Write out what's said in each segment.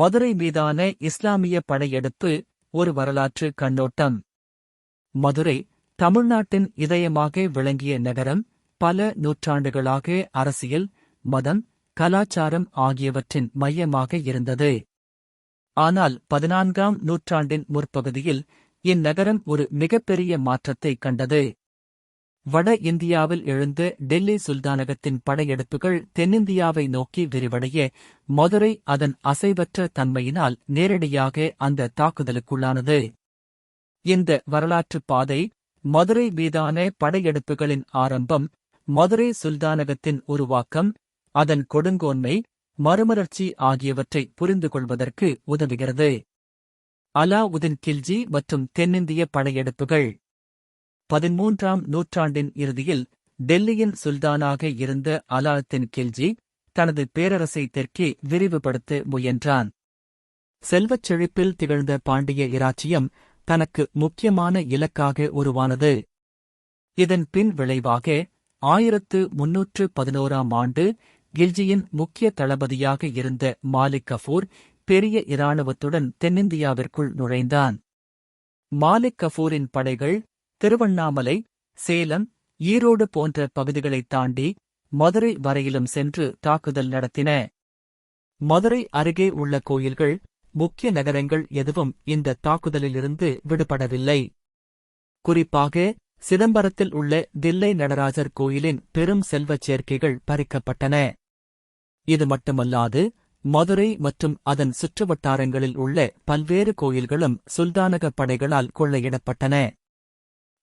மதுரை மீதான இஸ்லாமிய படையெடுப்பு ஒரு வரலாற்று கண்ணோட்டம். மதுரை தமிழ்நாட்டின் இதயமாக விளங்கிய நகரம் பல நூற்றாண்டுகளாக அரசியல் மதம் கலாச்சாரம் ஆகியவற்றின் மையமாக இருந்தது. ஆனால் பதினான்காம் நூற்றாண்டின் முற்பகுதியில் இந்நகரம் ஒரு மிகப்பெரிய மாற்றத்தை கண்டது. வட இந்தியாவில் எழுந்த டெல்லி சுல்தானகத்தின் படையெடுப்புகள் தென்னிந்தியாவை நோக்கி விரிவடைய மதுரை அதன் அசைவற்ற தன்மையினால் நேரடியாக அந்த தாக்குதலுக்குள்ளானது. இந்த வரலாற்றுப் பாதை மதுரை மீதான படையெடுப்புகளின் ஆரம்பம் மதுரை சுல்தானகத்தின் உருவாக்கம் அதன் கொடுங்கோன்மை மறுமலர்ச்சி ஆகியவற்றை புரிந்து கொள்வதற்கு உதவுகிறது. அலாவுதீன் கில்ஜி மற்றும் தென்னிந்திய படையெடுப்புகள் பதிமூன்றாம் நூற்றாண்டின் இறுதியில் டெல்லியின் சுல்தானாக இருந்த அலாவுத்தீன் கில்ஜி தனது பேரரசை தெற்கே விரிவுபடுத்த முயன்றான். செல்வச் செழிப்பில் திகழ்ந்த பாண்டிய இராச்சியம் தனக்கு முக்கியமான இலக்காக உருவானது. இதன் பின் விளைவாக ஆயிரத்து முன்னூற்று பதினோராம் ஆண்டு கில்ஜியின் முக்கிய தளபதியாக இருந்த மாலிக் கஃபூர் பெரிய இராணுவத்துடன் தென்னிந்தியாவிற்குள் நுழைந்தான். மாலிக் கஃபூரின் படைகள் திருவண்ணாமலை சேலம் ஈரோடு போன்ற பகுதிகளைத் தாண்டி மதுரை வரையிலும் சென்று தாக்குதல் நடத்தின. மதுரை அருகே உள்ள கோயில்கள் முக்கிய நகரங்கள் எதுவும் இந்த தாக்குதலிலிருந்து விடுபடவில்லை. குறிப்பாக சிதம்பரத்தில் உள்ள தில்லை நடராஜர் கோயிலின் பெரும் செல்வச் சேர்க்கைகள் பறிக்கப்பட்டன. இது மட்டுமல்லாது மதுரை மற்றும் அதன் சுற்றுவட்டாரங்களில் உள்ள பல்வேறு கோயில்களும் சுல்தானக படைகளால் கொள்ளையிடப்பட்டன.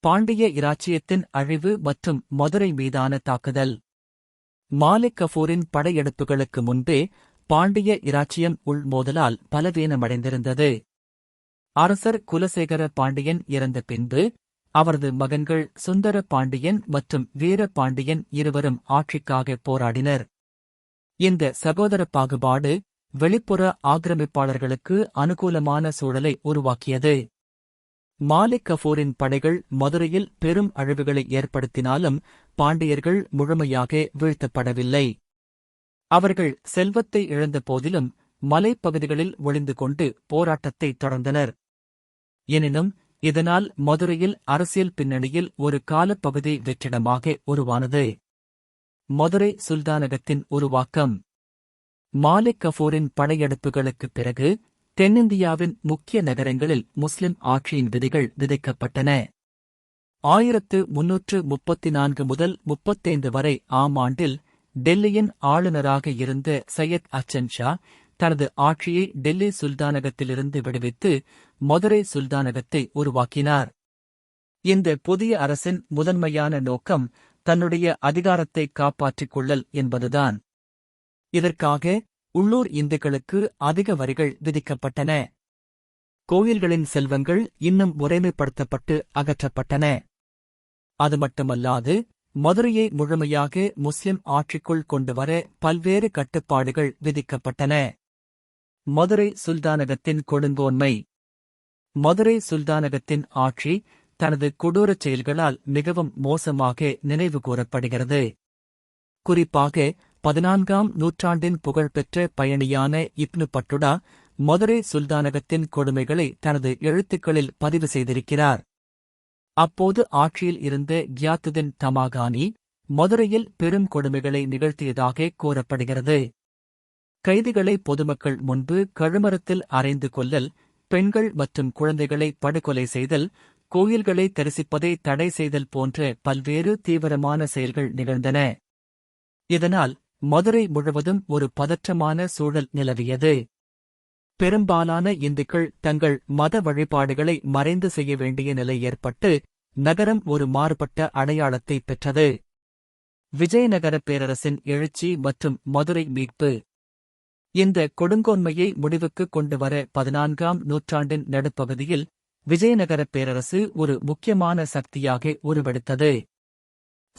பாண்டிய இராச்சியத்தின் அழிவு மற்றும் மதுரை மீதான தாக்குதல். மாலிக் கஃபூரின் படையெடுப்புகளுக்கு முன்பே பாண்டிய இராச்சியம் உள்மோதலால் பலவீனமடைந்திருந்தது. அரசர் குலசேகர பாண்டியன் இறந்த பின்பு அவரது மகன்கள் சுந்தர பாண்டியன் மற்றும் வீர பாண்டியன் இருவரும் ஆட்சிக்காக போராடினர். இந்த சகோதர பாகுபாடு வெளிப்புற ஆக்கிரமிப்பாளர்களுக்கு அனுகூலமான சூழலை உருவாக்கியது. மாலிக் கஃபூரின் படைகள் மதுரையில் பெரும் அழிவுகளை ஏற்படுத்தினாலும் பாண்டியர்கள் முழுமையாக வீழ்த்தப்படவில்லை. அவர்கள் செல்வத்தை இழந்த போதிலும் மலைப்பகுதிகளில் ஒளிந்து கொண்டு போராட்டத்தை தொடர்ந்தனர். எனினும் இதனால் மதுரையில் அரசியல் பின்னணியில் ஒரு காலப்பகுதி வெற்றிடமாக உருவானது. மதுரை சுல்தானகத்தின் உருவாக்கம். மாலிக் கஃபூரின் படையெடுப்புகளுக்குப் பிறகு தென்னிந்தியாவின் முக்கிய நகரங்களில் முஸ்லிம் ஆட்சியின் விதிகள் விதைக்கப்பட்டன. ஆயிரத்து முன்னூற்று முப்பத்தி நான்கு முதல் முப்பத்தைந்து வரை ஆம் ஆண்டில் டெல்லியின் ஆளுநராக இருந்த சையத் அச்சன் ஷா தனது ஆட்சியை டெல்லி சுல்தானகத்திலிருந்து விடுவித்து மதுரை சுல்தானகத்தை உருவாக்கினார். இந்த புதிய அரசின் முதன்மையான நோக்கம் தன்னுடைய அதிகாரத்தை காப்பாற்றிக் கொள்ளல் என்பதுதான். இதற்காக உள்ளூர் இந்துக்களுக்கு அதிக வரிகள் விதிக்கப்பட்டன. கோயில்களின் செல்வங்கள் இன்னும் முறைமைப்படுத்தப்பட்டு அகற்றப்பட்டன. அது மட்டுமல்லாது மதுரையை முழுமையாக முஸ்லிம் ஆட்சிக்குள் கொண்டுவர பல்வேறு கட்டுப்பாடுகள் விதிக்கப்பட்டன. மதுரை சுல்தானகத்தின் கொடுங்கோன்மை. மதுரை சுல்தானகத்தின் ஆட்சி தனது கொடூரச் செயல்களால் மிகவும் மோசமாக நினைவு கூறப்படுகிறது. குறிப்பாக பதினான்காம் நூற்றாண்டின் புகழ்பெற்ற பயணியான இப்னு பட்டுடா மதுரை சுல்தானகத்தின் கொடுமைகளை தனது எழுத்துக்களில் பதிவு செய்திருக்கிறார். அப்போது ஆட்சியில் இருந்த கியாத்துதின் தமாகானி மதுரையில் பெரும் கொடுமைகளை நிகழ்த்தியதாக கூறப்படுகிறது. கைதிகளை பொதுமக்கள் முன்பு கழுமரத்தில் அறைந்து கொல்லல் பெண்கள் மற்றும் குழந்தைகளை படுகொலை செய்தல் கோயில்களை தரிசிப்பதை தடை செய்தல் போன்ற பல்வேறு தீவிரமான செயல்கள் நிகழ்ந்தன. இதனால் மதுரை முழுவதும் ஒரு பதற்றமான சூழல் நிலவியது. பெரும்பாலான இந்துக்கள் தங்கள் மத வழிபாடுகளை மறைந்து செய்ய வேண்டிய நிலை ஏற்பட்டு நகரம் ஒரு மாறுபட்ட அடையாளத்தை பெற்றது. விஜயநகர பேரரசின் எழுச்சி மற்றும் மதுரை மீட்பு. இந்த கொடுங்கோன்மையை முடிவுக்கு கொண்டுவர பதினான்காம் நூற்றாண்டின் நடுப்பகுதியில் விஜயநகர பேரரசு ஒரு முக்கியமான சக்தியாக உருவெடுத்தது.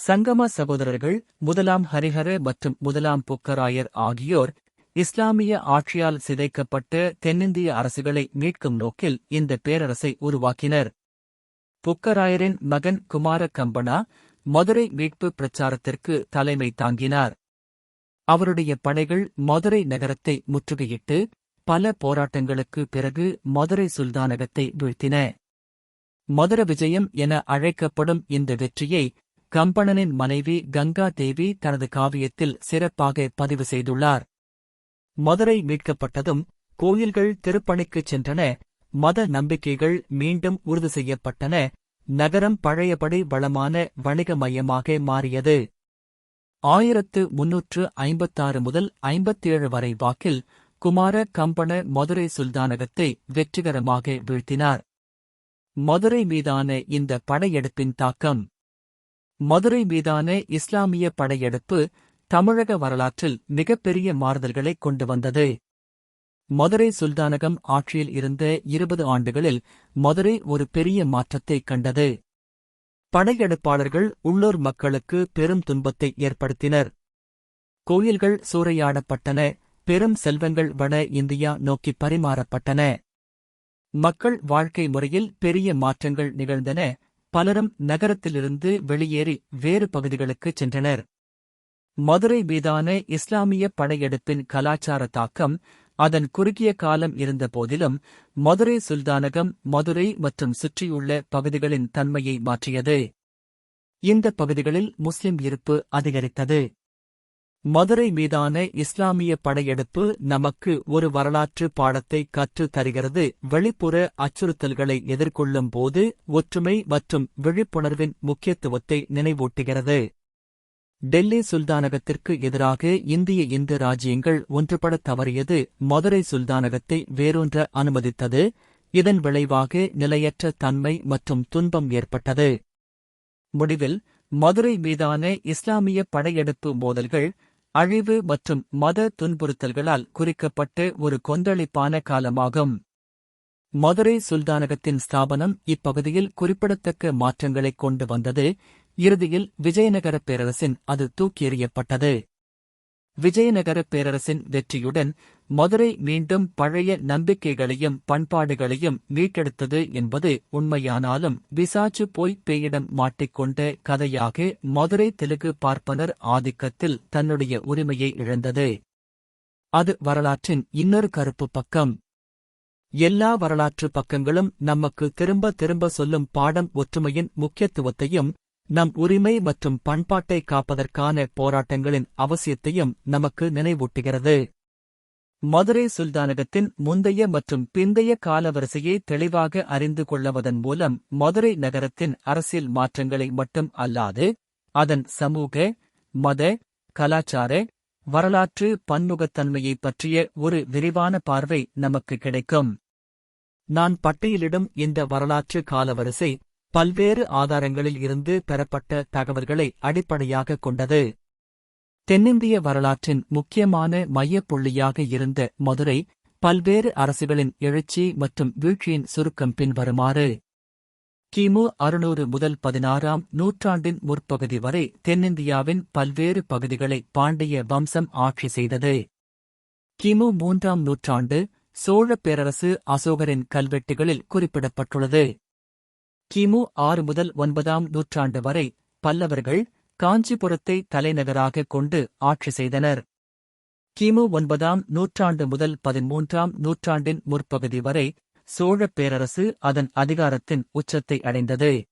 சங்கம சகோதரர்கள் முதலாம் ஹரிஹர மற்றும் முதலாம் புக்கராயர் ஆகியோர் இஸ்லாமிய ஆட்சியால் சிதைக்கப்பட்ட தென்னிந்திய அரசுகளை மீட்கும் நோக்கில் இந்த பேரரசை உருவாக்கினர். புக்கராயரின் மகன் குமார கம்பனா மதுரை மீட்பு பிரச்சாரத்திற்கு தலைமை தாங்கினார். அவருடைய படைகள் மதுரை நகரத்தை முற்றுகையிட்டு பல போராட்டங்களுக்கு பிறகு மதுரை சுல்தானகத்தை வீழ்த்தின. மதுர விஜயம் என அழைக்கப்படும் இந்த வெற்றியை கம்பணனின் மனைவி கங்கா தேவி தனது காவியத்தில் சிறப்பாக பதிவு செய்துள்ளார். மதுரை மீட்கப்பட்டதும் கோயில்கள் திருப்பணிக்குச் சென்றன மத நம்பிக்கைகள் மீண்டும் உறுதி செய்யப்பட்டன நகரம் பழையபடி வளமான வணிக மையமாக மாறியது. ஆயிரத்து முன்னூற்று ஐம்பத்தாறு முதல் ஐம்பத்தேழு வரை வாக்கில் குமார கம்பன மதுரை சுல்தானகத்தை வெற்றிகரமாக வீழ்த்தினார். மதுரை மீதான இந்த படையெடுப்பின் தாக்கம் மதுரை மீதான இஸ்லாமிய படையெடுப்பு தமிழக வரலாற்றில் மிகப்பெரிய மாறுதல்களை கொண்டு வந்தது. மதுரை சுல்தானகம் ஆட்சியில் இருந்த இருபது ஆண்டுகளில் மதுரை ஒரு பெரிய மாற்றத்தைக் கண்டது. படையெடுப்பாளர்கள் உள்ளூர் மக்களுக்கு பெரும் துன்பத்தை ஏற்படுத்தினர். கோயில்கள் சூறையாடப்பட்டன பெரும் செல்வங்கள் வட இந்தியா நோக்கி பரிமாறப்பட்டன. மக்கள் வாழ்க்கை முறையில் பெரிய மாற்றங்கள் நிகழ்ந்தன பலரும் நகரத்திலிருந்து வெளியேறி வேறு பகுதிகளுக்குச் சென்றனர். மதுரை மீதான இஸ்லாமிய படையெடுப்பின் கலாச்சார தாக்கம் அதன் குறுகிய காலம் இருந்த போதிலும் மதுரை சுல்தானகம் மதுரை மற்றும் சுற்றியுள்ள பகுதிகளின் தன்மையை மாற்றியது. இந்த பகுதிகளில் முஸ்லிம் இருப்பு அதிகரித்தது. மதுரை மீதான இஸ்லாமிய படையெடுப்பு நமக்கு ஒரு வரலாற்று பாடத்தை கற்றுத் தருகிறது. வெளிப்புற அச்சுறுத்தல்களை எதிர்கொள்ளும் போது ஒற்றுமை மற்றும் விழிப்புணர்வின் முக்கியத்துவத்தை நினைவூட்டுகிறது. டெல்லி சுல்தானகத்திற்கு எதிராக இந்திய இந்து ராஜ்யங்கள் ஒன்றுபடத் தவறியது. மதுரை சுல்தானகத்தை வேரூன்ற அனுமதித்தது. இதன் விளைவாக நிலையற்ற தன்மை மற்றும் துன்பம் ஏற்பட்டது. முடிவில் மதுரை மீதான இஸ்லாமிய படையெடுப்பு மோதல்கள் அழிவு மற்றும் மத துன்புறுத்தல்களால் குறிக்கப்பட்ட ஒரு கொந்தளிப்பான காலமாகும். மதுரை சுல்தானகத்தின் ஸ்தாபனம் இப்பகுதியில் குறிப்பிடத்தக்க மாற்றங்களைக் கொண்டு வந்தது. இறுதியில் விஜயநகர பேரரசின் அது தூக்கி எறியப்பட்டது. விஜயநகர பேரரசின் வெற்றியுடன் மதுரை மீண்டும் பழைய நம்பிக்கைகளையும் பண்பாடுகளையும் மீட்டெடுத்தது என்பது உண்மையானாலும் பிசாச்சு போய் பேயிடம் மாட்டிக்கொண்ட கதையாக மதுரை தெலுங்கு பார்ப்பனர் ஆதிக்கத்தில் தன்னுடைய உரிமையை இழந்தது. அது வரலாற்றின் இன்னொரு கருப்பு பக்கம். எல்லா வரலாற்று பக்கங்களும் நமக்கு திரும்ப திரும்ப சொல்லும் பாடம் ஒற்றுமையின் முக்கியத்துவத்தையும் நம் உரிமை மற்றும் பண்பாட்டை காப்பதற்கான போராட்டங்களின் அவசியத்தையும் நமக்கு நினைவூட்டுகிறது. மதுரை சுல்தானகத்தின் முந்தைய மற்றும் பிந்தைய காலவரிசையை தெளிவாக அறிந்து கொள்ளவதன் மூலம் மதுரை நகரத்தின் அரசியல் மாற்றங்களை மட்டும் அல்லாது அதன் சமூக மத கலாச்சார வரலாற்று பன்முகத்தன்மையை பற்றிய ஒரு விரிவான பார்வை நமக்கு கிடைக்கும். நான் பட்டியலிடும் இந்த வரலாற்று காலவரிசை பல்வேறு ஆதாரங்களில் இருந்து பெறப்பட்ட தகவல்களை அடிப்படையாகக் கொண்டது. தென்னிந்திய வரலாற்றின் முக்கியமான மையப்புள்ளியாக இருந்த மதுரை பல்வேறு அரசுகளின் எழுச்சி மற்றும் வீழ்ச்சியின் சுருக்கம் பின்வருமாறு. கிமு அறுநூறு முதல் பதினாறாம் நூற்றாண்டின் முற்பகுதி வரை தென்னிந்தியாவின் பல்வேறு பகுதிகளை பாண்டிய வம்சம் ஆட்சி செய்தது. கிமு மூன்றாம் நூற்றாண்டு சோழப் பேரரசு அசோகரின் கல்வெட்டுகளில் குறிப்பிடப்பட்டுள்ளது. கிமு ஆறு முதல் ஒன்பதாம் நூற்றாண்டு வரை பல்லவர்கள் காஞ்சிபுரத்தை தலைநகராகக் கொண்டு ஆட்சி செய்தனர். கிமு ஒன்பதாம் நூற்றாண்டு முதல் பதிமூன்றாம் நூற்றாண்டின் முற்பகுதி வரை சோழப் பேரரசு அதன் அதிகாரத்தின் உச்சத்தை அடைந்தது.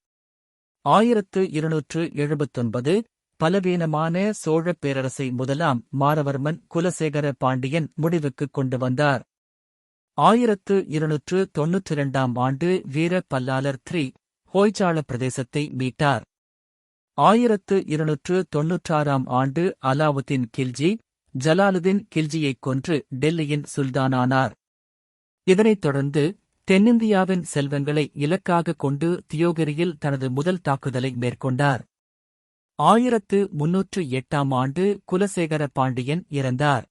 ஆயிரத்து இருநூற்று எழுபத்தொன்பது பலவீனமான சோழப் பேரரசை முதலாம் மாரவர்மன் குலசேகர பாண்டியன் முடிவுக்குக் கொண்டு வந்தார். ஆயிரத்து இருநூற்று தொன்னூற்றி இரண்டாம் ஆண்டு வீர பல்லாளர் த்ரீ ஹோய்சாள பிரதேசத்தை மீட்டார். ஆயிரத்து இருநூற்று தொன்னூற்றாறாம் ஆண்டு அலாவுதீன் கில்ஜி ஜலாலுதீன் கில்ஜியைக் கொன்று டெல்லியின் சுல்தானானார். இதனைத் தொடர்ந்து தென்னிந்தியாவின் செல்வங்களை இலக்காகக் கொண்டு தியோகிரியில் தனது முதல் தாக்குதலை மேற்கொண்டார். ஆயிரத்து முன்னூற்று எட்டாம் ஆண்டு குலசேகர பாண்டியன் இறந்தார்.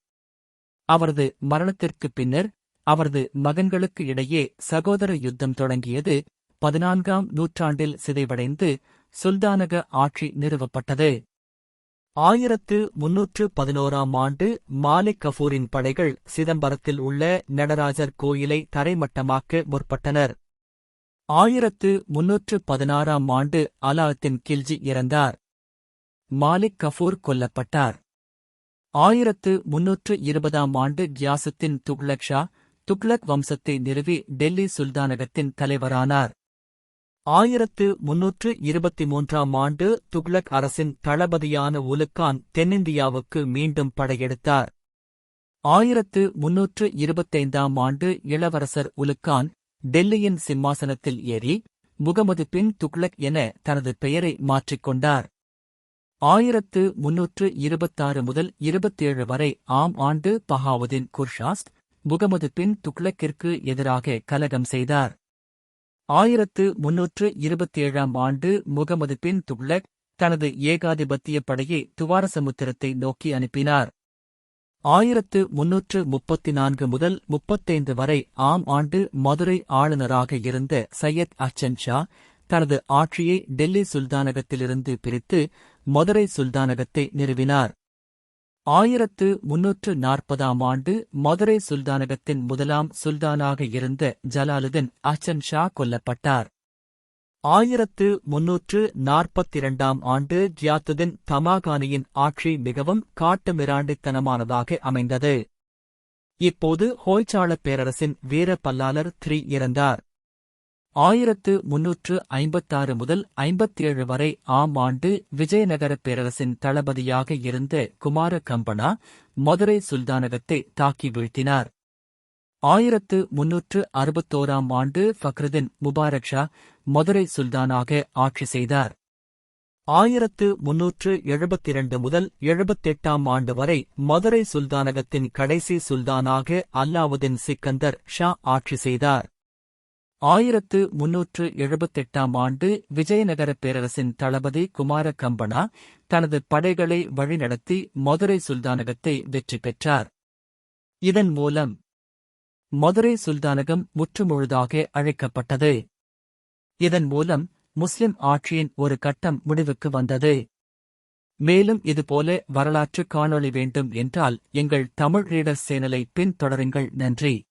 அவரது மரணத்திற்குப் பின்னர் அவரது மகன்களுக்கு இடையே சகோதர யுத்தம் தொடங்கியது பதினான்காம் நூற்றாண்டில் சிதைவடைந்து சுல்தானக ஆட்சி நிறுவப்பட்டது. ஆயிரத்து முன்னூற்று பதினோராம் ஆண்டு மாலிக் கஃபூரின் படைகள் சிதம்பரத்தில் உள்ள நடராஜர் கோயிலை தரைமட்டமாக்க முற்பட்டனர். ஆயிரத்து முன்னூற்று பதினாறாம் ஆண்டு அலாத்தின் கில்ஜி இறந்தார். மாலிக் கஃபூர் கொல்லப்பட்டார். ஆயிரத்து முன்னூற்று இருபதாம் ஆண்டு கியாசுத்தின் துக்லக் ஷா துக்லக் வம்சத்தை நிறுவி டெல்லி சுல்தானகத்தின் தலைவரானார். ஆயிரத்து முன்னூற்று இருபத்தி மூன்றாம் ஆண்டு துக்ளக் அரசின் தளபதியான உலுக்கான் தென்னிந்தியாவுக்கு மீண்டும் படையெடுத்தார். ஆயிரத்து முன்னூற்று இருபத்தைந்தாம் ஆண்டு இளவரசர் உலுக்கான் டெல்லியின் சிம்மாசனத்தில் ஏறி முகமது பின் துக்ளக் என தனது பெயரை மாற்றிக்கொண்டார் ஆயிரத்து முன்னூற்று இருபத்தாறு முதல் இருபத்தேழு வரை ஆம் ஆண்டு பஹாவுதீன் குர்ஷாஸ்ட் முகமது பின் துக்ளக்கிற்கு எதிராக கலகம் செய்தார். ஆயிரத்து முன்னூற்று இருபத்தேழாம் ஆண்டு முகமது பின் துக்ளக் தனது ஏகாதிபத்திய படையை துவாரசமுத்திரத்தை நோக்கி அனுப்பினார். ஆயிரத்து முன்னூற்று முப்பத்தி நான்கு முதல் முப்பத்தைந்து வரை ஆம் ஆண்டு மதுரை ஆளுநராக இருந்த சையத் அச்சன் ஷா தனது ஆட்சியை டெல்லி சுல்தானகத்திலிருந்து பிரித்து மதுரை சுல்தானகத்தை நிறுவினார். ஆயிரத்து முன்னூற்று நாற்பதாம் ஆண்டு மதுரை சுல்தானகத்தின் முதலாம் சுல்தானாக இருந்த ஜலாலுதீன் அச்சன் ஷா கொல்லப்பட்டார். ஆயிரத்து முன்னூற்று நாற்பத்திரண்டாம் ஆண்டு ஜியாத்துதீன் தமாகானியின் ஆட்சி மிகவும் காட்டுமிராண்டித்தனமானதாக அமைந்தது. இப்போது ஹோய்சாளப் பேரரசின் வீர பல்லாளர் த்ரீ இறந்தார். ஆயிரத்து முன்னூற்று ஐம்பத்தாறு முதல் ஐம்பத்தேழு வரை ஆம் ஆண்டு விஜயநகரப் பேரரசின் தளபதியாக இருந்த குமார கம்பனா மதுரை சுல்தானகத்தை தாக்கி வீழ்த்தினார். ஆயிரத்து முன்னூற்று அறுபத்தோராம் ஆண்டு ஃபக்ருதீன் முபாரக் ஷா மதுரை சுல்தானாக ஆட்சி செய்தார். ஆயிரத்து முன்னூற்று எழுபத்திரண்டு முதல் எழுபத்தெட்டாம் ஆண்டு வரை மதுரை சுல்தானகத்தின் கடைசி சுல்தானாக அல்லாவுதீன் சிக்கந்தர் ஷா ஆட்சி செய்தார். ஆயிரத்து முன்னூற்று எழுபத்தெட்டாம் ஆண்டு விஜயநகரப் பேரரசின் தளபதி குமார கம்பனா தனது படைகளை வழிநடத்தி மதுரை சுல்தானகத்தை வெற்றி பெற்றார். இதன் மூலம் மதுரை சுல்தானகம் முற்றுமுழுதாக அழைக்கப்பட்டது. இதன் மூலம் முஸ்லிம் ஆட்சியின் ஒரு கட்டம் முடிவுக்கு வந்தது. மேலும் இதுபோல வரலாற்று காணொளி வேண்டும் என்றால் எங்கள் தமிழ் ரீடர்ஸ் சேனலை பின்தொடருங்கள். நன்றி.